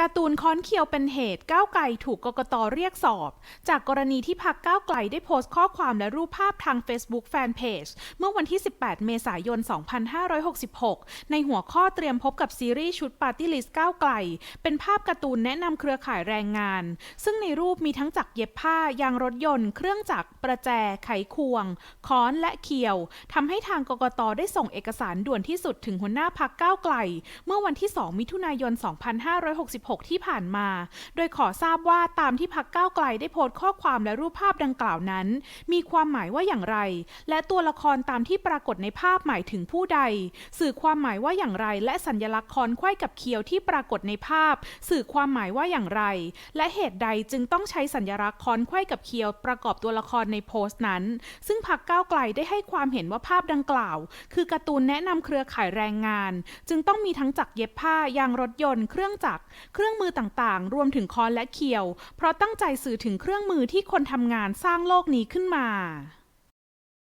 การ์ตูนค้อนเคียวเป็นเหตุก้าวไกลถูกกกตเรียกสอบ จากกรณีที่พักก้าวไกลได้โพสต์ข้อความและรูปภาพทาง Facebook Fanpage เมื่อวันที่ 18 เมษายน 2566 ในหัวข้อเตรียมพบกับซีรีส์ชุดปาร์ตี้ลิสต์ก้าวไกล เป็นภาพการ์ตูนแนะนำเครือข่ายแรงงาน ซึ่งในรูปมีทั้งจักรเย็บผ้ายางรถยนต์ เครื่องจักรประแจ ไขควง ค้อนและเคียวทำให้ทางกกตได้ส่งเอกสารด่วนที่สุดถึงหัวหน้าพักก้าวไกล เมื่อวันที่ 2 มิถุนายน 2566ที่ผ่านมา โดยขอทราบว่าตามที่พักก้าวไกลได้โพสต์ข้อความและรูปภาพดังกล่าวนั้น มีความหมายว่าอย่างไร และตัวละครตามที่ปรากฏในภาพหมายถึงผู้ใด สื่อความหมายว่าอย่างไร และสัญลักษณ์คอนไขว้กับเคียวที่ปรากฏในภาพ สื่อความหมายว่าอย่างไร และเหตุใดจึงต้องใช้สัญลักษณ์คอนไขว้กับเคียวประกอบตัวละครในโพสต์นั้น ซึ่งพักก้าวไกลได้ให้ความเห็นว่าภาพดังกล่าว คือการ์ตูนแนะนำเครือข่ายแรงงาน จึงต้องมีทั้งจักรเย็บผ้ายางรถยนต์เครื่องจักรเครื่องมือต่างๆ รวมถึงค้อนและเขียว เพราะตั้งใจสื่อถึงเครื่องมือที่คนทำงานสร้างโลกนี้ขึ้นมา